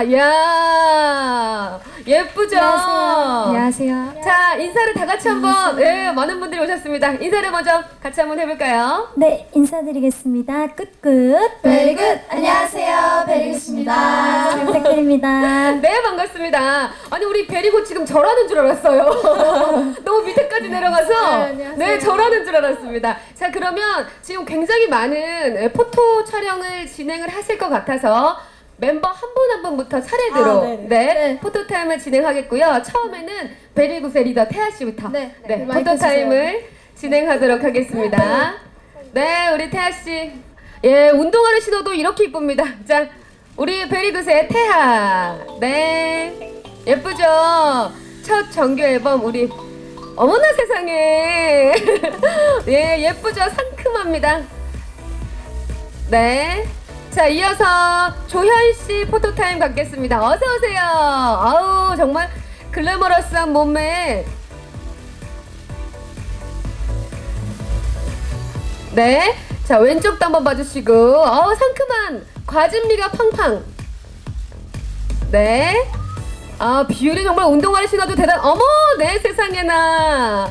야 예쁘죠? 안녕하세요. 자, 인사를 다 같이 한번, 네, 많은 분들이 오셨습니다. 인사를 먼저 같이 한번 해볼까요? 네, 인사드리겠습니다. 끝끝. Very good. 안녕하세요. 베리굿입니다. 잘 부탁드립니다. 네, 반갑습니다. 아니, 우리 베리고 지금 절하는 줄 알았어요. 너무 밑에까지 내려가서. 안녕하세요. 네, 절하는 줄 알았습니다. 자, 그러면 지금 굉장히 많은 예, 포토 촬영을 진행을 하실 것 같아서 멤버 한 분 한 분부터 차례대로 아, 네 네. 네, 포토타임을 진행하겠고요. 처음에는 베리굿의 리더 태아 씨부터 네, 네, 네, 마이크 포토타임을 진행하도록 하겠습니다. 네, 우리 태아 씨. 예, 운동화를 신어도 이렇게 이쁩니다. 자, 우리 베리굿의 태아. 네. 예쁘죠? 첫 정규 앨범 우리 어머나 세상에. 예, 예쁘죠? 상큼합니다. 네. 자, 이어서 조현 씨 포토타임 갖겠습니다. 어서 오세요. 아우, 정말 글래머러스한 몸매. 네. 자, 왼쪽도 한번 봐주시고. 어우, 상큼한 과즙미가 팡팡. 네. 아, 비율이 정말 운동화를 신어도 대단, 어머, 네, 세상에나.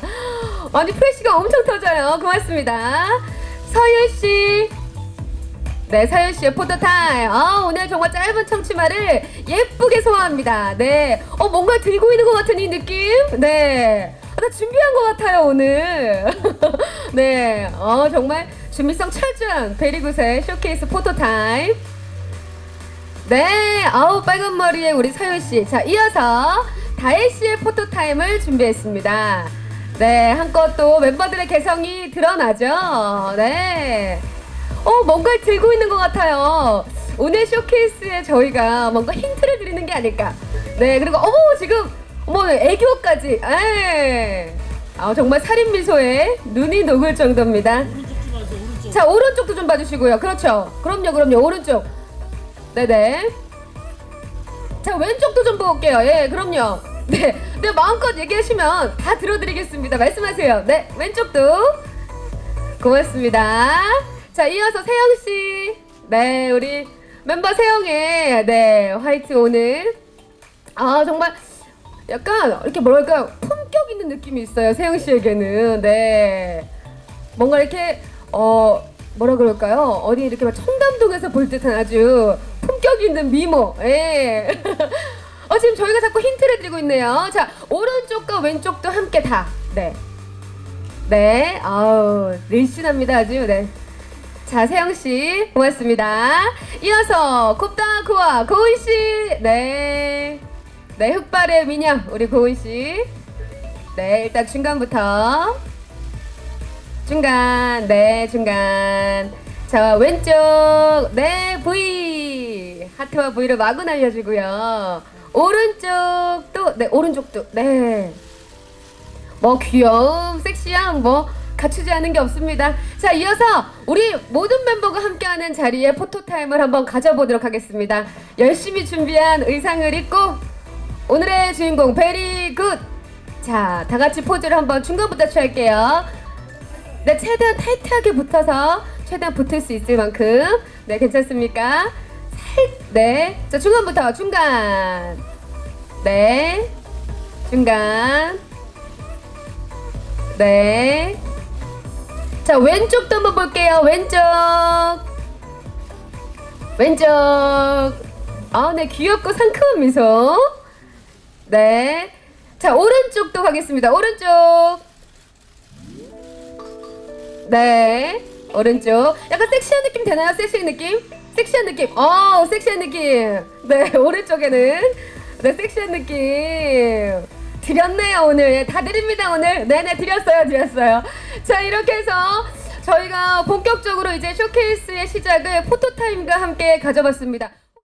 아니, 프레쉬가 엄청 터져요. 고맙습니다. 서율 씨. 네, 서율 씨의 포토타임. 아, 오늘 정말 짧은 청치마를 예쁘게 소화합니다. 네. 어, 뭔가 들고 있는 것 같은 이 느낌? 네. 아, 나 준비한 것 같아요, 오늘. 네. 어, 정말 준비성 철저한 베리굿의 쇼케이스 포토타임. 네, 아우 빨간 머리에 우리 서윤 씨. 자, 이어서 다혜 씨의 포토 타임을 준비했습니다. 네, 한껏 또 멤버들의 개성이 드러나죠. 네. 어, 뭔가를 들고 있는 것 같아요. 오늘 쇼케이스에 저희가 뭔가 힌트를 드리는 게 아닐까. 네, 그리고 어머 지금 어머 애교까지. 에. 아, 정말 살인 미소에 눈이 녹을 정도입니다. 자, 오른쪽도 좀 봐주시고요. 그렇죠. 그럼요, 그럼요. 오른쪽. 네네. 자, 왼쪽도 좀 볼게요. 예, 그럼요. 네. 네, 마음껏 얘기하시면 다 들어드리겠습니다. 말씀하세요. 네, 왼쪽도. 고맙습니다. 자, 이어서 세영 씨. 네, 우리 멤버 세영의, 네, 화이트 오늘. 아, 정말 약간 이렇게 뭐랄까, 품격 있는 느낌이 있어요. 세영 씨에게는. 네. 뭔가 이렇게 어 뭐라 그럴까요? 어디 이렇게 막 청담동에서 볼 듯한 아주 품격 있는 미모. 예. 어 지금 저희가 자꾸 힌트를 드리고 있네요. 자 오른쪽과 왼쪽도 함께 다. 네. 네. 아우 늘씬합니다 아주. 네. 자 세영 씨 고맙습니다. 이어서 곱다구와 고은 씨. 네. 네 흑발의 미녀 우리 고은 씨. 네 일단 중간부터. 중간, 네, 중간. 자, 왼쪽, 네, V. 하트와 V를 마구 날려주고요. 오른쪽도, 네, 오른쪽도, 네. 뭐, 귀여움, 섹시함, 뭐, 갖추지 않은 게 없습니다. 자, 이어서 우리 모든 멤버가 함께하는 자리에 포토타임을 한번 가져보도록 하겠습니다. 열심히 준비한 의상을 입고 오늘의 주인공, 베리 굿! 자, 다 같이 포즈를 한번 중간부터 취할게요. 네, 최대한 타이트하게 붙어서 최대한 붙을 수 있을 만큼 네, 괜찮습니까? 살, 네, 자 중간부터 중간, 네, 중간, 네, 자 왼쪽도 한번 볼게요. 왼쪽, 왼쪽, 아, 네, 귀엽고 상큼한 미소, 네, 자 오른쪽도 가겠습니다. 오른쪽. 네. 오른쪽. 약간 섹시한 느낌 되나요? 섹시한 느낌? 섹시한 느낌. 어, 섹시한 느낌. 네, 오른쪽에는. 네, 섹시한 느낌. 드렸네요, 오늘. 예, 다 드립니다, 오늘. 네네, 드렸어요, 드렸어요. 자, 이렇게 해서 저희가 본격적으로 이제 쇼케이스의 시작을 포토타임과 함께 가져봤습니다.